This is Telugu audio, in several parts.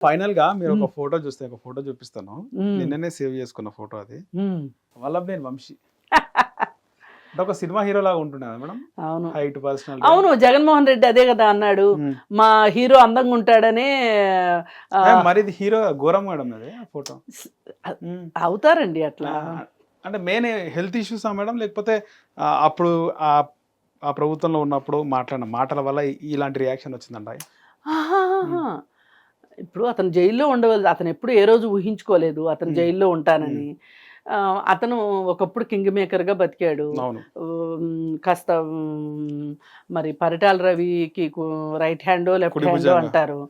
ఫైనల్గా మీరు ఒక. ఫోటో చూస్తే ఒక ఫోటో చూపిస్తాను. నిన్ననే సేవ్ చేసుకున్న ఫోటో అది. మ్మ్. వల్లభనేని వంశీ. ఒక సినిమా హీరో లాగా ఉంటుండే కదా మేడం? అవును. హైట్ పర్సనల్ అవును జగన్మోహన్ రెడ్డి అదే కదా అన్నాడు. మా హీరో అందంగా ఉంటాడనే ఆ, మరి ఇది హీరో ఘోరం మేడం అది ఫోటో. అవుతారండి అట్లా. అంటే మెయిన్ హెల్త్ ఇష్యూస్ మేడం? లేకపోతే అప్పుడు ఆ ఆ ప్రభుత్వంలో ఉన్నప్పుడు మాట్లాడిన మాటల వల్ల ఇలాంటి రియాక్షన్ వచ్చిందంట. ఇప్పుడు అతను జైల్లో ఉండవలసి అతను ఎప్పుడు ఏ రోజు ఊహించుకోలేదు అతను. జైల్లో ఉంటానని. అతను ఒకప్పుడు కింగ్ మేకర్గా బతికాడు. కాస్త మరి పరిటాల రవికి రైట్ హ్యాండో లెఫ్ట్ హ్యాండో. అంటారు.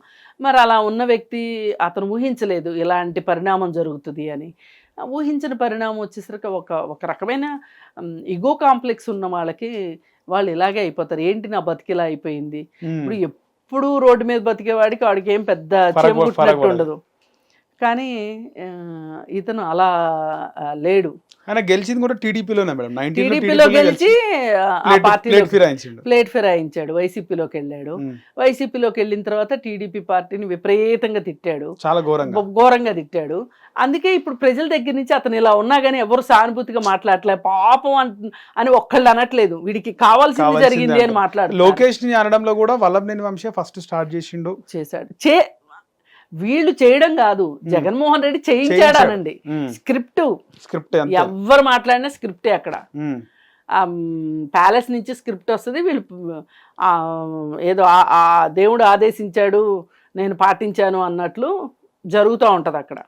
మరి అలా ఉన్న వ్యక్తి అతను ఊహించలేదు ఇలాంటి పరిణామం జరుగుతుంది అని. ఊహించిన పరిణామం వచ్చేసరికి ఒక ఒక రకమైన ఇగో కాంప్లెక్స్ ఉన్న వాళ్ళకి వాళ్ళు ఇలాగే అయిపోతారు. ఏంటి నా బతికిలా అయిపోయింది? ఇప్పుడు ఎప్పుడు రోడ్డు మీద బతికేవాడికి వాడికి ఏం పెద్ద పడదు. ఉండదు కానీ ఇతను అలా లేడు. ఆయన గెలిచింది కూడా టీడీపీలోనే మేడం. టీడీపీలో గెలిచి ప్లేట్ ఫిరాయించిండు. వైసీపీలోకి వెళ్ళాడు. వైసీపీలోకి వెళ్ళిన తర్వాత టీడీపీ పార్టీని విపరీతంగా తిట్టాడు. చాలా ఘోరంగా. ఘోరంగా తిట్టాడు. అందుకే ఇప్పుడు ప్రజల దగ్గర నుంచి అతను ఇలా ఉన్నా కానీ ఎవరు సానుభూతిగా మాట్లాడలే పాపం అన్- ఒక్కళ్ళు అనట్లేదు. వీడికి కావాల్సింది జరిగింది అని. మాట్లాడు లోకేష్ని అనడంలో కూడా వల్లభనేని వంశీ ఫస్ట్ స్టార్ట్ చేసిండు. చేశాడు. చే వీళ్ళు చేయడం కాదు. జగన్మోహన్ రెడ్డి చేయించాడు చేయించాడు. అనండి ఉమ్. స్క్రిప్ట్. స్క్రిప్ట్ అంతే. ఎవ్వరు మాట్లాడినా స్క్రిప్టే అక్కడ. ప్యాలెస్ నుంచి స్క్రిప్ట్ వస్తుంది. వీళ్ళు ఏదో దేవుడు ఆదేశించాడు నేను పాటించాను అన్నట్లు జరుగుతూ ఉంటది అక్కడ.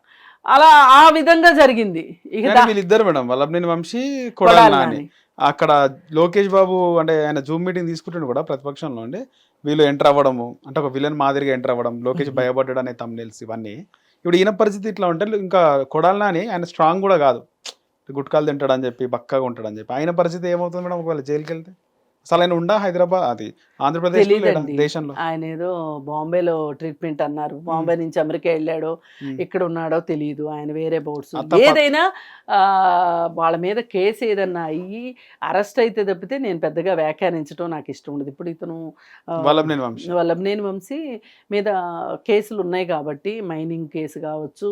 అలా ఆ విధంగా జరిగింది. ఇక వీళ్ళిద్దరు మేడం వల్లభనేని వంశీ కొడాలి కొడాలి నాని. నాని. అక్కడ లోకేష్ బాబు అంటే ఆయన జూమ్ మీటింగ్ తీసుకుంటుండే కూడా ప్రతిపక్షంలో ఉండి. వీళ్ళు ఎంటర్ అవ్వడము అంటే ఒక విలన్ మాదిరిగా ఎంటర్ అవ్వడం లోకేష్. భయపడ్డాడు అనే తమ్నేల్స్ ఇవన్నీ. ఇప్పుడు ఈయన పరిస్థితి ఇట్లా ఉంటే ఇంకా కొడాలి నాని ఆయన స్ట్రాంగ్ కూడా కాదు. గుట్కాలు తింటాడు అని చెప్పి బక్కగా ఉంటాడు అని చెప్పి. ఆయన పరిస్థితి ఏమవుతుంది మేడం ఒకవేళ జైలుకి వెళ్తే అసలు ఆయన ఉండా హైదరాబాద్? అది ఆంధ్రప్రదేశ్. దేశంలో? ఆయన ఏదో బాంబేలో ట్రీట్మెంట్ అన్నారు. బాంబే నుంచి అమెరికా వెళ్ళాడో. ఇక్కడ ఉన్నాడో తెలియదు ఆయన వేరే బోర్డ్స్ ఏదైనా వాళ్ళ మీద కేసు ఏదన్నా అయ్యి అరెస్ట్ అయితే తప్పితే నేను పెద్దగా వ్యాఖ్యానించడం నాకు ఇష్టం ఉండదు. ఇప్పుడు ఇతను వల్లభనేని వంశీ. వల్లభనేని వంశీ మీద కేసులు ఉన్నాయి కాబట్టి మైనింగ్ కేసు కావచ్చు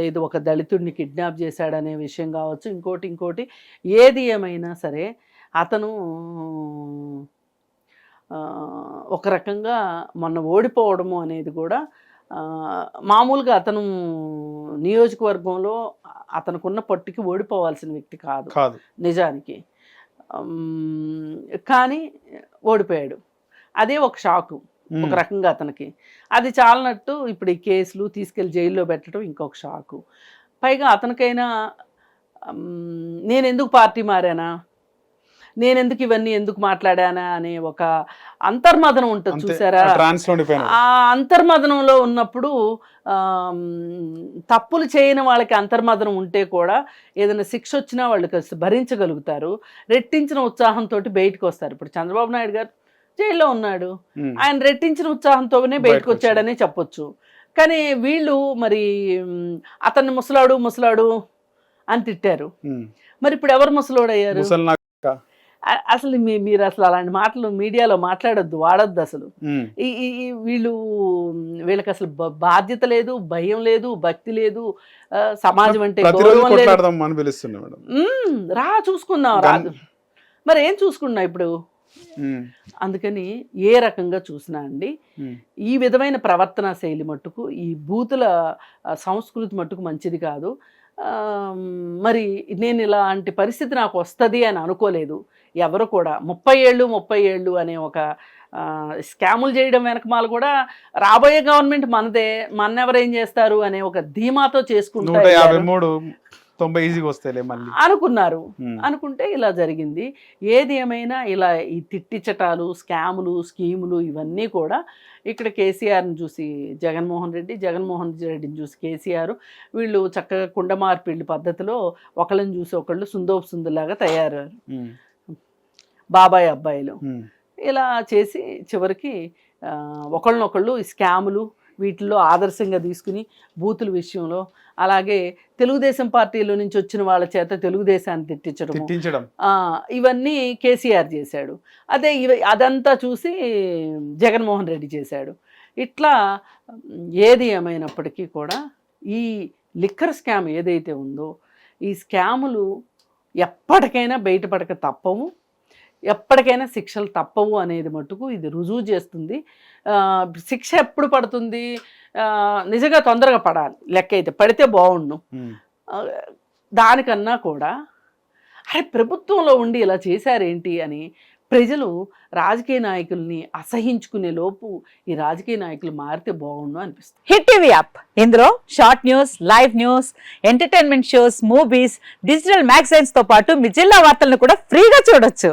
లేదు ఒక దళితుడిని కిడ్నాప్ చేశాడనే విషయం కావచ్చు ఇంకోటి ఇంకోటి ఏది ఏమైనా సరే అతను ఒక రకంగా మొన్న ఓడిపోవడము అనేది కూడా మామూలుగా అతను నియోజకవర్గంలో అతనుకున్న పట్టుకి ఓడిపోవాల్సిన వ్యక్తి కాదు. నిజానికి. కానీ ఓడిపోయాడు. అదే ఒక షాకు. ఒక రకంగా అతనికి. అది చాలనట్టు ఇప్పుడు ఈ కేసులు తీసుకెళ్ళి జైల్లో పెట్టడం ఇంకొక షాకు. పైగా అతనికైనా నేను ఎందుకు పార్టీ మారానా? నేను ఎందుకు ఇవన్నీ ఎందుకు మాట్లాడానా అనే ఒక అంతర్మదనం ఉంటుంది చూసారా? ఆ అంతర్మదనంలో ఉన్నప్పుడు తప్పులు చేయని వాళ్ళకి అంతర్మదనం ఉంటే కూడా ఏదైనా శిక్ష వచ్చినా వాళ్ళు కాస్త భరించగలుగుతారు. రెట్టించిన ఉత్సాహంతో బయటకు వస్తారు. ఇప్పుడు చంద్రబాబు నాయుడు గారు జైల్లో ఉన్నాడు. ఆయన రెట్టించిన ఉత్సాహంతోనే బయటకు వచ్చాడనే చెప్పొచ్చు. కానీ వీళ్ళు మరి అతన్ని ముసలాడు ముసలాడు అని తిట్టారు. మరి ఇప్పుడు ఎవరు ముసలోడు అసలు మీ- మీరు అసలు అలాంటి మాటలు మీడియాలో మాట్లాడొద్దు వాడొద్దు అసలు. ఈ వీళ్ళు వీళ్ళకి అసలు బాధ్యత లేదు భయం లేదు భక్తి లేదు సమాజం అంటే రా చూసుకుందాం రాదు మరి ఏం చూసుకున్నా ఇప్పుడు. అందుకని ఏ రకంగా చూసినా అండి. ఈ విధమైన ప్రవర్తన శైలి మట్టుకు ఈ బూతుల సంస్కృతి మట్టుకు మంచిది కాదు. మరి నేను ఇలాంటి పరిస్థితి నాకు వస్తుంది అని అనుకోలేదు. ఎవరు కూడా ముప్పై ఏళ్ళు ముప్పై ఏళ్ళు అనే ఒక స్కాములు చేయడం వెనకమాల కూడా రాబోయే గవర్నమెంట్ మనదే మన్నెవరు ఏం చేస్తారు అనే ఒక ధీమాతో చేసుకుంటూ నూట యాభై వెళ్ళారు. మూడు తొంభై ఈజీగా వస్తాయిలే మళ్ళీ అనుకున్నారు. అనుకుంటే ఇలా జరిగింది ఏది ఏమైనా ఇలా ఈ తిట్టిచటాలు స్కాములు స్కీములు ఇవన్నీ కూడా ఇక్కడ కేసీఆర్ని చూసి జగన్మోహన్ రెడ్డి జగన్మోహన్ రెడ్డిని చూసి కేసీఆర్ వీళ్ళు చక్కగా కుండ మార్పిళ్ళి పద్ధతిలో ఒకళ్ళని చూసి ఒకళ్ళు సుందోపు సుందులాగా తయారయ్యారు. బాబాయ్ అబ్బాయిలు. ఇలా చేసి చివరికి ఒకళ్ళనొకళ్ళు ఈ స్కాములు వీటిల్లో ఆదర్శంగా తీసుకుని బూతుల విషయంలో అలాగే తెలుగుదేశం పార్టీలో నుంచి వచ్చిన వాళ్ళ చేత తెలుగుదేశాన్ని తిట్టించడం. ఇవన్నీ కేసీఆర్ చేశాడు. అదే ఇవ అదంతా చూసి జగన్మోహన్ రెడ్డి చేశాడు. ఇట్లా ఏది ఏమైనప్పటికీ కూడా ఈ లిక్కర్ స్కామ్ ఏదైతే ఉందో ఈ స్కాములు ఎప్పటికైనా బయటపడక తప్పవు. ఎప్పటికైనా శిక్షలు తప్పవు అనేది మటుకు ఇది రుజువు చేస్తుంది. శిక్ష ఎప్పుడు పడుతుంది? నిజంగా తొందరగా పడాలి. లెక్క అయితే పడితే బాగుండు. దానికన్నా కూడా అరే ప్రభుత్వంలో ఉండి ఇలా చేశారేంటి అని ప్రజలు రాజకీయ నాయకుల్ని అసహించుకునే లోపు ఈ రాజకీయ నాయకులు మారితే బాగుండు అనిపిస్తుంది. Hit TV app. ఇందులో short news live news entertainment shows movies digital మ్యాగజైన్స్తో పాటు మీ జిల్లా వార్తలను కూడా ఫ్రీగా చూడొచ్చు.